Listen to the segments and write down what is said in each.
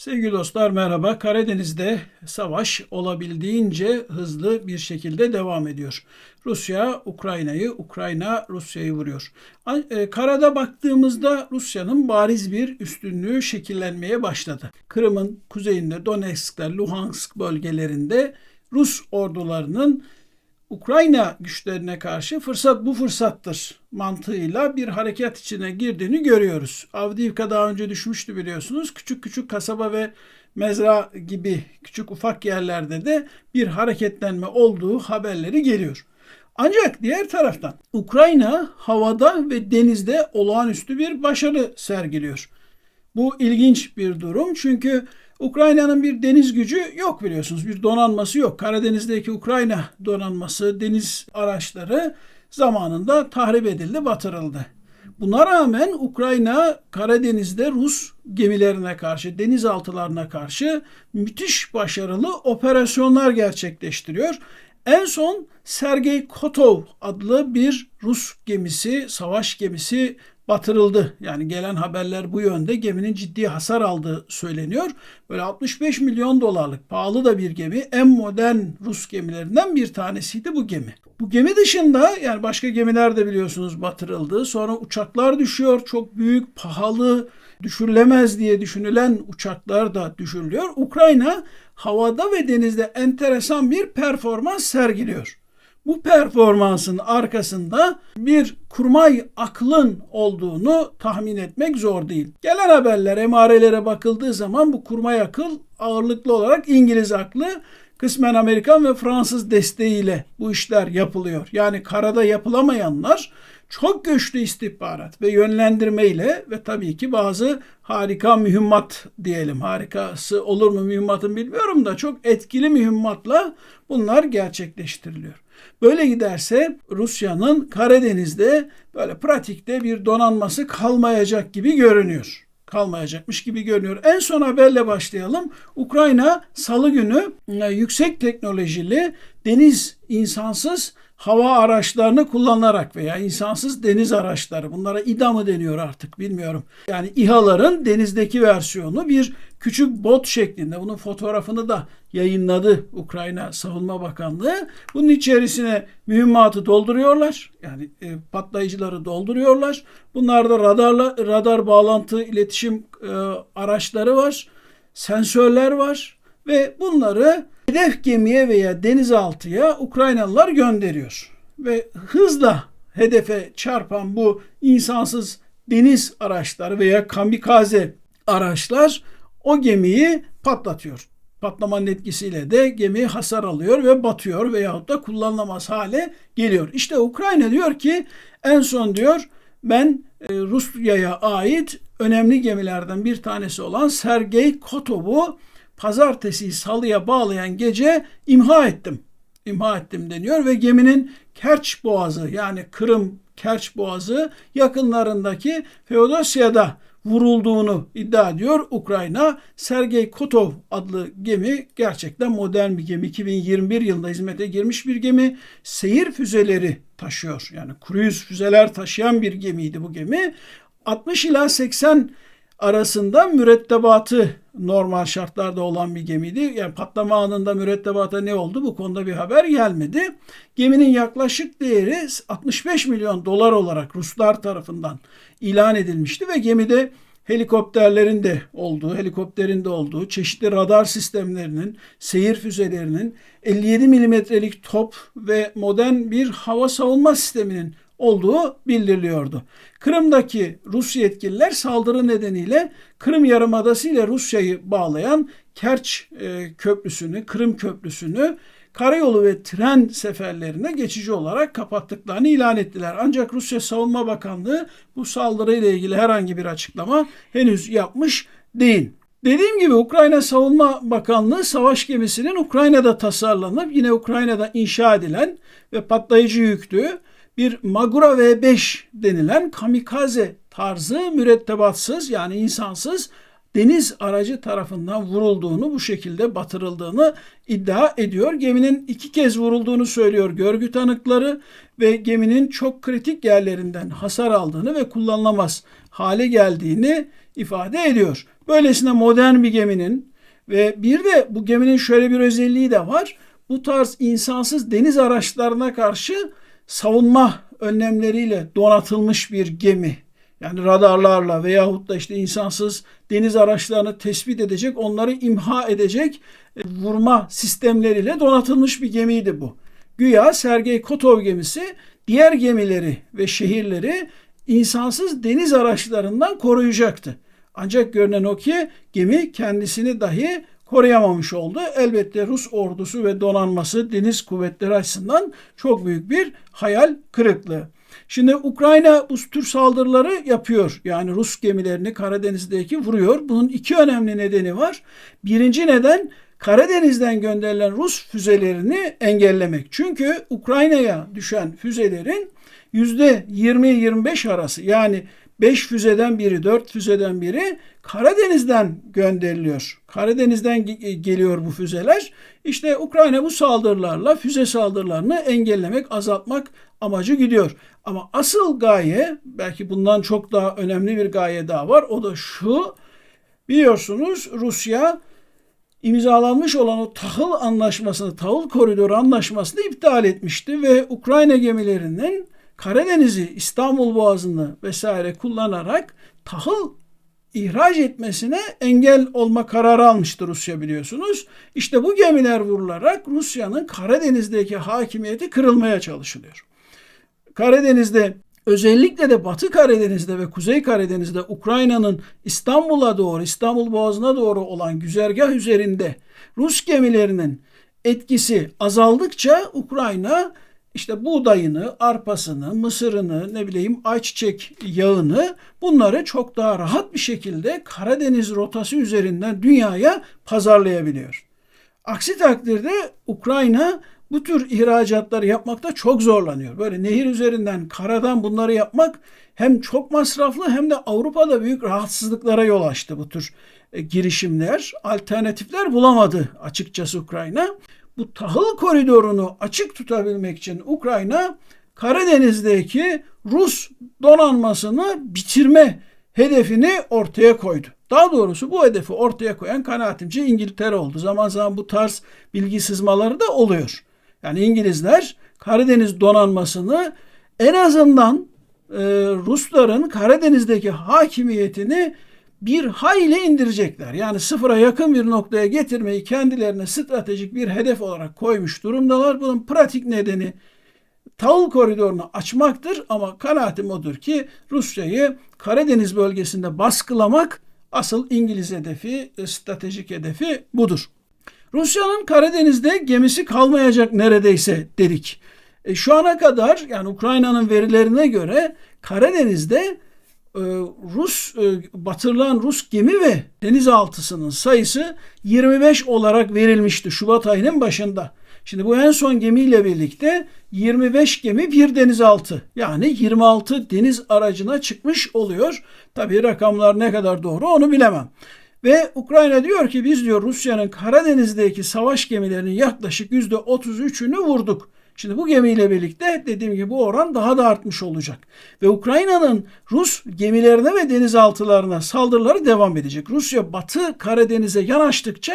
Sevgili dostlar merhaba. Karadeniz'de savaş olabildiğince hızlı bir şekilde devam ediyor. Rusya Ukrayna'yı, Ukrayna Rusya'yı vuruyor. E, Karada baktığımızda Rusya'nın bariz bir üstünlüğü şekillenmeye başladı. Kırım'ın kuzeyinde Donetsk'te, Luhansk bölgelerinde Rus ordularının Ukrayna güçlerine karşı fırsat bu fırsattır mantığıyla bir harekat içine girdiğini görüyoruz. Avdiivka daha önce düşmüştü biliyorsunuz. Küçük küçük kasaba ve mezra gibi küçük ufak yerlerde de bir hareketlenme olduğu haberleri geliyor. Ancak diğer taraftan Ukrayna havada ve denizde olağanüstü bir başarı sergiliyor. Bu ilginç bir durum çünkü Ukrayna'nın bir deniz gücü yok biliyorsunuz. Bir donanması yok. Karadeniz'deki Ukrayna donanması, deniz araçları zamanında tahrip edildi, batırıldı. Buna rağmen Ukrayna Karadeniz'de Rus gemilerine karşı, denizaltılarına karşı müthiş başarılı operasyonlar gerçekleştiriyor. En son Sergey Kotov adlı bir Rus gemisi, savaş gemisi batırıldı. Yani gelen haberler bu yönde. Geminin ciddi hasar aldığı söyleniyor. Böyle 65 milyon dolarlık pahalı da bir gemi. En modern Rus gemilerinden bir tanesiydi bu gemi. Bu gemi dışında yani başka gemiler de biliyorsunuz batırıldı. Sonra uçaklar düşüyor. Çok büyük, pahalı, düşürülemez diye düşünülen uçaklar da düşürülüyor. Ukrayna havada ve denizde enteresan bir performans sergiliyor. Bu performansın arkasında bir kurmay aklın olduğunu tahmin etmek zor değil. Gelen haberler, emarelere bakıldığı zaman bu kurmay akıl ağırlıklı olarak İngiliz aklı, kısmen Amerikan ve Fransız desteğiyle bu işler yapılıyor. Yani karada yapılamayanlar çok güçlü istihbarat ve yönlendirmeyle ve tabii ki bazı harika mühimmat diyelim. Harikası olur mu mühimmatın bilmiyorum da çok etkili mühimmatla bunlar gerçekleştiriliyor. Böyle giderse Rusya'nın Karadeniz'de böyle pratikte bir donanması kalmayacak gibi görünüyor. Kalmayacakmış gibi görünüyor. En son haberle başlayalım. Ukrayna salı günü e, yüksek teknolojili deniz insansız hava araçlarını kullanarak veya insansız deniz araçları bunlara İDA mı deniyor artık bilmiyorum. Yani İHA'ların denizdeki versiyonu bir küçük bot şeklinde bunun fotoğrafını da yayınladı Ukrayna Savunma Bakanlığı. Bunun içerisine mühimmatı dolduruyorlar. Yani e, patlayıcıları dolduruyorlar. Bunlarda radarla radar bağlantı iletişim e, araçları var. Sensörler var ve bunları hedef gemiye veya denizaltıya Ukraynalılar gönderiyor. Ve hızla hedefe çarpan bu insansız deniz araçları veya kamikaze araçlar o gemiyi patlatıyor. Patlamanın etkisiyle de gemi hasar alıyor ve batıyor veyahut da kullanılamaz hale geliyor. İşte Ukrayna diyor ki en son diyor ben e, Rusya'ya ait önemli gemilerden bir tanesi olan Sergey Kotov'u pazartesi salıya bağlayan gece imha ettim. İmha ettim deniyor ve geminin Kerç Boğazı yani Kırım Kerç Boğazı yakınlarındaki Feodosya'da vurulduğunu iddia ediyor Ukrayna. Sergey Kotov adlı gemi gerçekten modern bir gemi. 2021 yılında hizmete girmiş bir gemi. Seyir füzeleri taşıyor. Yani kruz füzeler taşıyan bir gemiydi bu gemi. 60 ila 80 arasında mürettebatı normal şartlarda olan bir gemiydi. Yani patlama anında mürettebata ne oldu bu konuda bir haber gelmedi. Geminin yaklaşık değeri 65 milyon dolar olarak Ruslar tarafından ilan edilmişti ve gemide helikopterlerin de olduğu, helikopterin de olduğu, çeşitli radar sistemlerinin, seyir füzelerinin, 57 milimetrelik top ve modern bir hava savunma sisteminin olduğu bildiriliyordu. Kırım'daki Rus yetkililer saldırı nedeniyle Kırım Yarımadası ile Rusya'yı bağlayan Kerç e, Köprüsü'nü, Kırım Köprüsü'nü karayolu ve tren seferlerine geçici olarak kapattıklarını ilan ettiler. Ancak Rusya Savunma Bakanlığı bu saldırıyla ilgili herhangi bir açıklama henüz yapmış değil. Dediğim gibi Ukrayna Savunma Bakanlığı savaş gemisinin Ukrayna'da tasarlanıp yine Ukrayna'da inşa edilen ve patlayıcı yüklü bir Magura V5 denilen kamikaze tarzı mürettebatsız yani insansız deniz aracı tarafından vurulduğunu, bu şekilde batırıldığını iddia ediyor. Geminin iki kez vurulduğunu söylüyor görgü tanıkları ve geminin çok kritik yerlerinden hasar aldığını ve kullanılamaz hale geldiğini ifade ediyor. Böylesine modern bir geminin ve bir de bu geminin şöyle bir özelliği de var. Bu tarz insansız deniz araçlarına karşı savunma önlemleriyle donatılmış bir gemi. Yani radarlarla veyahut da işte insansız deniz araçlarını tespit edecek, onları imha edecek e, vurma sistemleriyle donatılmış bir gemiydi bu. Güya Sergey Kotov gemisi diğer gemileri ve şehirleri insansız deniz araçlarından koruyacaktı. Ancak görünen o ki gemi kendisini dahi koruyamamış oldu. Elbette Rus ordusu ve donanması deniz kuvvetleri açısından çok büyük bir hayal kırıklığı. Şimdi Ukrayna bu tür saldırıları yapıyor. Yani Rus gemilerini Karadeniz'deki vuruyor. Bunun iki önemli nedeni var. Birinci neden Karadeniz'den gönderilen Rus füzelerini engellemek. Çünkü Ukrayna'ya düşen füzelerin %20-25 arası yani 5 füzeden biri, 4 füzeden biri Karadeniz'den gönderiliyor. Karadeniz'den geliyor bu füzeler. İşte Ukrayna bu saldırılarla füze saldırılarını engellemek, azaltmak amacı gidiyor. Ama asıl gaye, belki bundan çok daha önemli bir gaye daha var. O da şu. Biliyorsunuz Rusya imzalanmış olan o tahıl anlaşmasını, tahıl koridoru anlaşmasını iptal etmişti ve Ukrayna gemilerinin Karadeniz'i, İstanbul Boğazı'nı vesaire kullanarak tahıl ihraç etmesine engel olma kararı almıştı Rusya biliyorsunuz. İşte bu gemiler vurularak Rusya'nın Karadeniz'deki hakimiyeti kırılmaya çalışılıyor. Karadeniz'de özellikle de Batı Karadeniz'de ve Kuzey Karadeniz'de Ukrayna'nın İstanbul'a doğru, İstanbul Boğazı'na doğru olan güzergah üzerinde Rus gemilerinin etkisi azaldıkça Ukrayna işte buğdayını, arpasını, mısırını, ne bileyim ayçiçek yağını bunları çok daha rahat bir şekilde Karadeniz rotası üzerinden dünyaya pazarlayabiliyor. Aksi takdirde Ukrayna bu tür ihracatları yapmakta çok zorlanıyor. Böyle nehir üzerinden karadan bunları yapmak hem çok masraflı hem de Avrupa'da büyük rahatsızlıklara yol açtı bu tür e, girişimler. Alternatifler bulamadı açıkçası Ukrayna bu tahıl koridorunu açık tutabilmek için Ukrayna Karadeniz'deki Rus donanmasını bitirme hedefini ortaya koydu. Daha doğrusu bu hedefi ortaya koyan kanaatimce İngiltere oldu. Zaman zaman bu tarz bilgi sızmaları da oluyor. Yani İngilizler Karadeniz donanmasını en azından e, Rusların Karadeniz'deki hakimiyetini bir hayli indirecekler. Yani sıfıra yakın bir noktaya getirmeyi kendilerine stratejik bir hedef olarak koymuş durumdalar. Bunun pratik nedeni tahıl koridorunu açmaktır ama kanaatim odur ki Rusya'yı Karadeniz bölgesinde baskılamak asıl İngiliz hedefi, stratejik hedefi budur. Rusya'nın Karadeniz'de gemisi kalmayacak neredeyse dedik. E, şu ana kadar yani Ukrayna'nın verilerine göre Karadeniz'de e, Rus e, batırılan Rus gemi ve denizaltısının sayısı 25 olarak verilmişti Şubat ayının başında. Şimdi bu en son gemiyle birlikte 25 gemi bir denizaltı yani 26 deniz aracına çıkmış oluyor. Tabii rakamlar ne kadar doğru onu bilemem. Ve Ukrayna diyor ki biz diyor Rusya'nın Karadeniz'deki savaş gemilerinin yaklaşık %33'ünü vurduk. Şimdi bu gemiyle birlikte dediğim gibi bu oran daha da artmış olacak. Ve Ukrayna'nın Rus gemilerine ve denizaltılarına saldırıları devam edecek. Rusya Batı Karadeniz'e yanaştıkça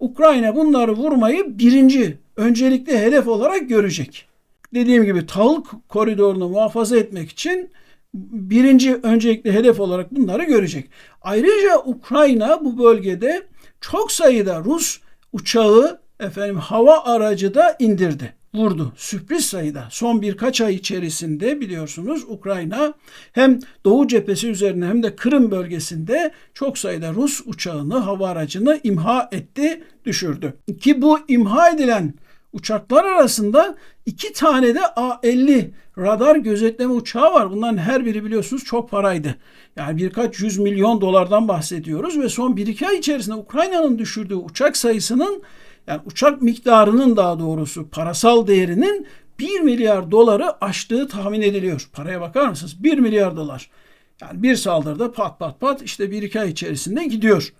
Ukrayna bunları vurmayı birinci öncelikli hedef olarak görecek. Dediğim gibi tahıl koridorunu muhafaza etmek için birinci öncelikli hedef olarak bunları görecek. Ayrıca Ukrayna bu bölgede çok sayıda Rus uçağı efendim hava aracı da indirdi vurdu. Sürpriz sayıda son birkaç ay içerisinde biliyorsunuz Ukrayna hem Doğu cephesi üzerine hem de Kırım bölgesinde çok sayıda Rus uçağını, hava aracını imha etti, düşürdü. Ki bu imha edilen uçaklar arasında iki tane de A-50 radar gözetleme uçağı var. Bunların her biri biliyorsunuz çok paraydı. Yani birkaç yüz milyon dolardan bahsediyoruz ve son bir iki ay içerisinde Ukrayna'nın düşürdüğü uçak sayısının yani uçak miktarının daha doğrusu parasal değerinin 1 milyar doları aştığı tahmin ediliyor. Paraya bakar mısınız? 1 milyar dolar. Yani bir saldırıda pat pat pat işte bir iki ay içerisinde gidiyor.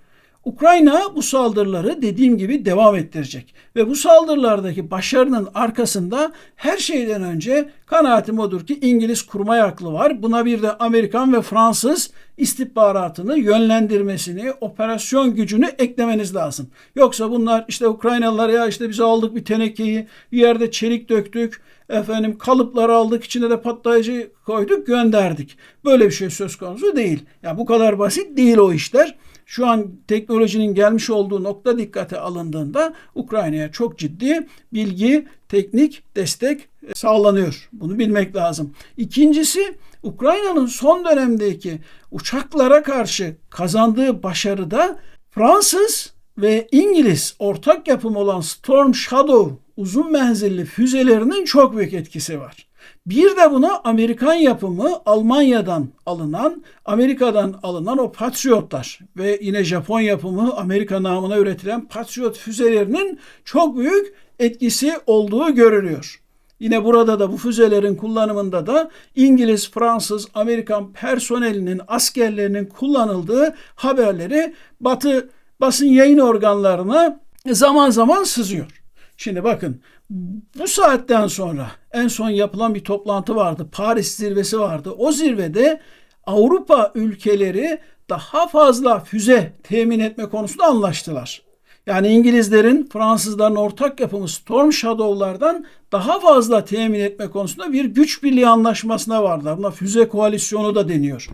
Ukrayna bu saldırıları dediğim gibi devam ettirecek. Ve bu saldırılardaki başarının arkasında her şeyden önce kanaatim odur ki İngiliz kurmay aklı var. Buna bir de Amerikan ve Fransız istihbaratını yönlendirmesini, operasyon gücünü eklemeniz lazım. Yoksa bunlar işte Ukraynalılar ya işte biz aldık bir tenekeyi, bir yerde çelik döktük, efendim kalıpları aldık, içine de patlayıcı koyduk, gönderdik. Böyle bir şey söz konusu değil. Ya yani bu kadar basit değil o işler şu an teknolojinin gelmiş olduğu nokta dikkate alındığında Ukrayna'ya çok ciddi bilgi, teknik destek sağlanıyor. Bunu bilmek lazım. İkincisi Ukrayna'nın son dönemdeki uçaklara karşı kazandığı başarıda Fransız ve İngiliz ortak yapım olan Storm Shadow uzun menzilli füzelerinin çok büyük etkisi var. Bir de buna Amerikan yapımı Almanya'dan alınan, Amerika'dan alınan o Patriotlar ve yine Japon yapımı Amerika namına üretilen Patriot füzelerinin çok büyük etkisi olduğu görülüyor. Yine burada da bu füzelerin kullanımında da İngiliz, Fransız, Amerikan personelinin, askerlerinin kullanıldığı haberleri Batı basın yayın organlarına zaman zaman sızıyor. Şimdi bakın bu saatten sonra en son yapılan bir toplantı vardı. Paris zirvesi vardı. O zirvede Avrupa ülkeleri daha fazla füze temin etme konusunda anlaştılar. Yani İngilizlerin Fransızların ortak yapımı Storm Shadow'lardan daha fazla temin etme konusunda bir güç birliği anlaşmasına vardılar. Buna füze koalisyonu da deniyor.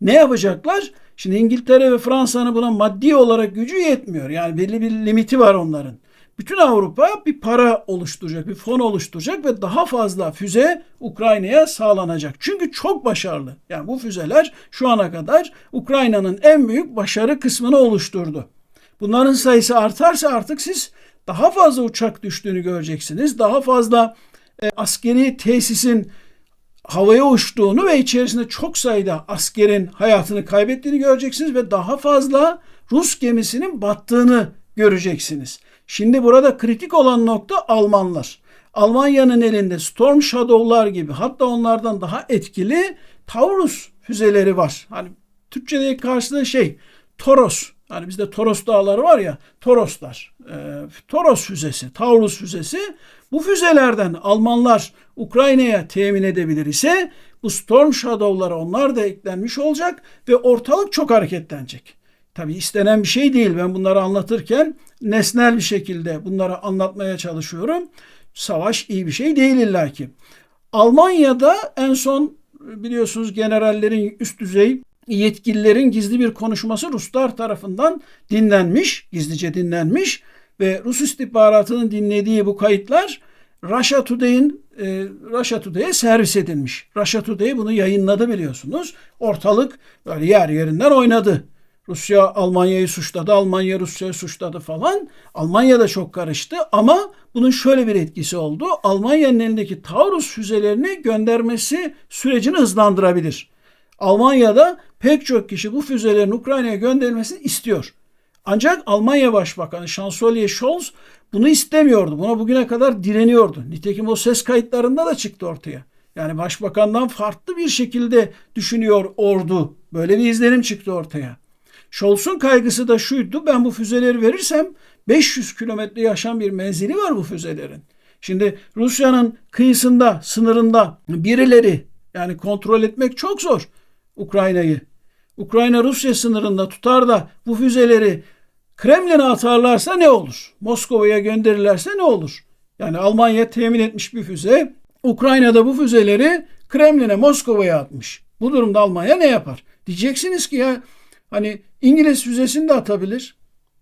Ne yapacaklar? Şimdi İngiltere ve Fransa'nın buna maddi olarak gücü yetmiyor. Yani belli bir limiti var onların. Bütün Avrupa bir para oluşturacak, bir fon oluşturacak ve daha fazla füze Ukrayna'ya sağlanacak. Çünkü çok başarılı. Yani bu füzeler şu ana kadar Ukrayna'nın en büyük başarı kısmını oluşturdu. Bunların sayısı artarsa artık siz daha fazla uçak düştüğünü göreceksiniz. Daha fazla e, askeri tesisin havaya uçtuğunu ve içerisinde çok sayıda askerin hayatını kaybettiğini göreceksiniz ve daha fazla Rus gemisinin battığını göreceksiniz. Şimdi burada kritik olan nokta Almanlar. Almanya'nın elinde Storm Shadow'lar gibi hatta onlardan daha etkili Taurus füzeleri var. Hani Türkçedeki karşılığı şey Toros. Hani bizde Toros dağları var ya Toroslar. E, Toros füzesi, Taurus füzesi. Bu füzelerden Almanlar Ukrayna'ya temin edebilir ise bu Storm Shadow'lara onlar da eklenmiş olacak ve ortalık çok hareketlenecek. Tabii istenen bir şey değil. Ben bunları anlatırken nesnel bir şekilde bunları anlatmaya çalışıyorum. Savaş iyi bir şey değil illaki. Almanya'da en son biliyorsunuz generallerin üst düzey yetkililerin gizli bir konuşması Ruslar tarafından dinlenmiş, gizlice dinlenmiş ve Rus istihbaratının dinlediği bu kayıtlar Russia Today'in e, Russia Today'e servis edilmiş. Russia Today bunu yayınladı biliyorsunuz. Ortalık böyle yer yerinden oynadı. Rusya Almanya'yı suçladı, Almanya Rusya'yı suçladı falan. Almanya da çok karıştı ama bunun şöyle bir etkisi oldu. Almanya'nın elindeki Taurus füzelerini göndermesi sürecini hızlandırabilir. Almanya'da pek çok kişi bu füzelerin Ukrayna'ya gönderilmesini istiyor. Ancak Almanya Başbakanı Şansölye Scholz bunu istemiyordu. Buna bugüne kadar direniyordu. Nitekim o ses kayıtlarında da çıktı ortaya. Yani başbakandan farklı bir şekilde düşünüyor ordu. Böyle bir izlenim çıktı ortaya. Scholz'un kaygısı da şuydu. Ben bu füzeleri verirsem 500 kilometre yaşam bir menzili var bu füzelerin. Şimdi Rusya'nın kıyısında, sınırında birileri yani kontrol etmek çok zor Ukrayna'yı. Ukrayna Rusya sınırında tutar da bu füzeleri Kremlin'e atarlarsa ne olur? Moskova'ya gönderirlerse ne olur? Yani Almanya temin etmiş bir füze. Ukrayna'da bu füzeleri Kremlin'e Moskova'ya atmış. Bu durumda Almanya ne yapar? Diyeceksiniz ki ya Hani İngiliz füzesini de atabilir.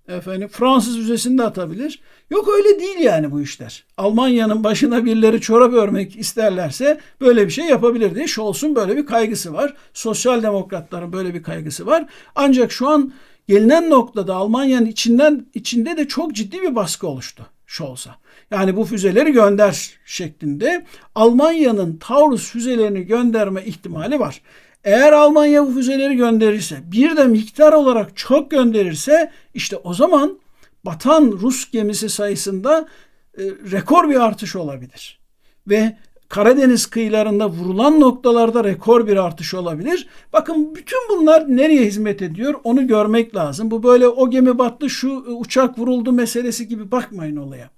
Efendim Fransız füzesini de atabilir. Yok öyle değil yani bu işler. Almanya'nın başına birileri çorap örmek isterlerse böyle bir şey yapabilir diye Scholz'un böyle bir kaygısı var. Sosyal demokratların böyle bir kaygısı var. Ancak şu an gelinen noktada Almanya'nın içinden içinde de çok ciddi bir baskı oluştu Scholz'a. Yani bu füzeleri gönder şeklinde Almanya'nın Taurus füzelerini gönderme ihtimali var. Eğer Almanya bu füzeleri gönderirse, bir de miktar olarak çok gönderirse işte o zaman batan Rus gemisi sayısında e, rekor bir artış olabilir. Ve Karadeniz kıyılarında vurulan noktalarda rekor bir artış olabilir. Bakın bütün bunlar nereye hizmet ediyor onu görmek lazım. Bu böyle o gemi battı şu uçak vuruldu meselesi gibi bakmayın olaya.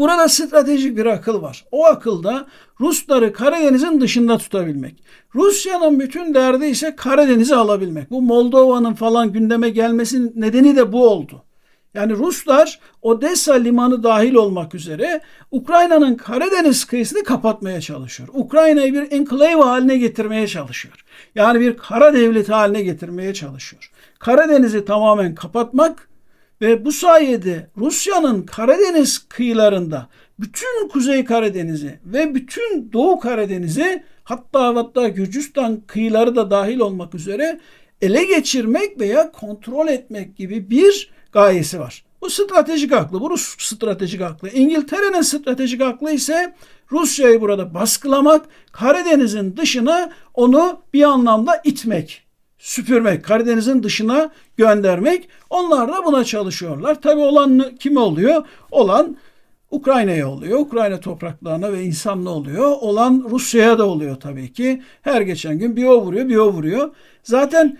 Burada stratejik bir akıl var. O akılda Rusları Karadeniz'in dışında tutabilmek. Rusya'nın bütün derdi ise Karadeniz'i alabilmek. Bu Moldova'nın falan gündeme gelmesinin nedeni de bu oldu. Yani Ruslar Odessa limanı dahil olmak üzere Ukrayna'nın Karadeniz kıyısını kapatmaya çalışıyor. Ukrayna'yı bir enklave haline getirmeye çalışıyor. Yani bir kara devlet haline getirmeye çalışıyor. Karadeniz'i tamamen kapatmak ve bu sayede Rusya'nın Karadeniz kıyılarında bütün Kuzey Karadeniz'i ve bütün Doğu Karadeniz'i hatta hatta Gürcistan kıyıları da dahil olmak üzere ele geçirmek veya kontrol etmek gibi bir gayesi var. Bu stratejik aklı, bu Rus stratejik aklı. İngiltere'nin stratejik aklı ise Rusya'yı burada baskılamak, Karadeniz'in dışına onu bir anlamda itmek, süpürmek, Karadeniz'in dışına göndermek. Onlar da buna çalışıyorlar. Tabii olan kim oluyor? Olan Ukrayna'ya oluyor. Ukrayna topraklarına ve insanlı oluyor. Olan Rusya'ya da oluyor tabii ki. Her geçen gün bir o vuruyor, bir o vuruyor. Zaten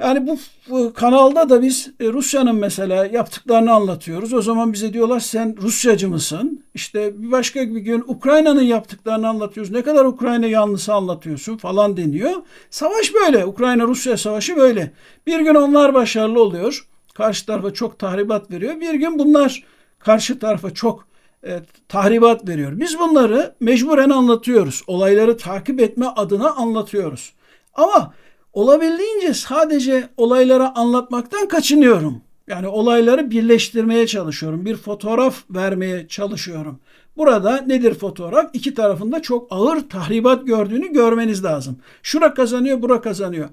yani bu, bu kanalda da biz e, Rusya'nın mesela yaptıklarını anlatıyoruz. O zaman bize diyorlar sen Rusyacı mısın? İşte bir başka bir gün Ukrayna'nın yaptıklarını anlatıyoruz. Ne kadar Ukrayna yanlısı anlatıyorsun falan deniyor. Savaş böyle. Ukrayna-Rusya savaşı böyle. Bir gün onlar başarılı oluyor. Karşı tarafa çok tahribat veriyor. Bir gün bunlar karşı tarafa çok e, tahribat veriyor. Biz bunları mecburen anlatıyoruz. Olayları takip etme adına anlatıyoruz. Ama olabildiğince sadece olayları anlatmaktan kaçınıyorum. Yani olayları birleştirmeye çalışıyorum. Bir fotoğraf vermeye çalışıyorum. Burada nedir fotoğraf? İki tarafında çok ağır tahribat gördüğünü görmeniz lazım. Şura kazanıyor, bura kazanıyor.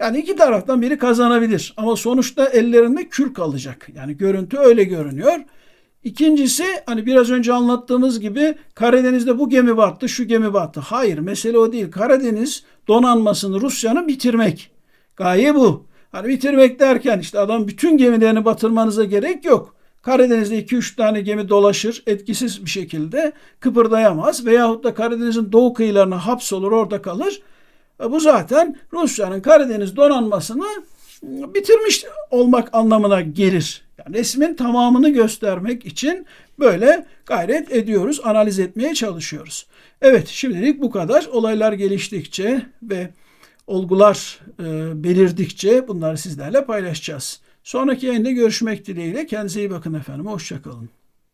Yani iki taraftan biri kazanabilir ama sonuçta ellerinde kül kalacak. Yani görüntü öyle görünüyor. İkincisi hani biraz önce anlattığımız gibi Karadeniz'de bu gemi battı, şu gemi battı. Hayır mesele o değil. Karadeniz donanmasını Rusya'nın bitirmek. Gaye bu. Hani bitirmek derken işte adam bütün gemilerini batırmanıza gerek yok. Karadeniz'de 2-3 tane gemi dolaşır etkisiz bir şekilde kıpırdayamaz veyahut da Karadeniz'in doğu kıyılarına hapsolur orada kalır. E bu zaten Rusya'nın Karadeniz donanmasını bitirmiş olmak anlamına gelir. Yani resmin tamamını göstermek için böyle gayret ediyoruz, analiz etmeye çalışıyoruz. Evet, şimdilik bu kadar. Olaylar geliştikçe ve olgular e, belirdikçe bunları sizlerle paylaşacağız. Sonraki yayında görüşmek dileğiyle. Kendinize iyi bakın efendim. Hoşçakalın.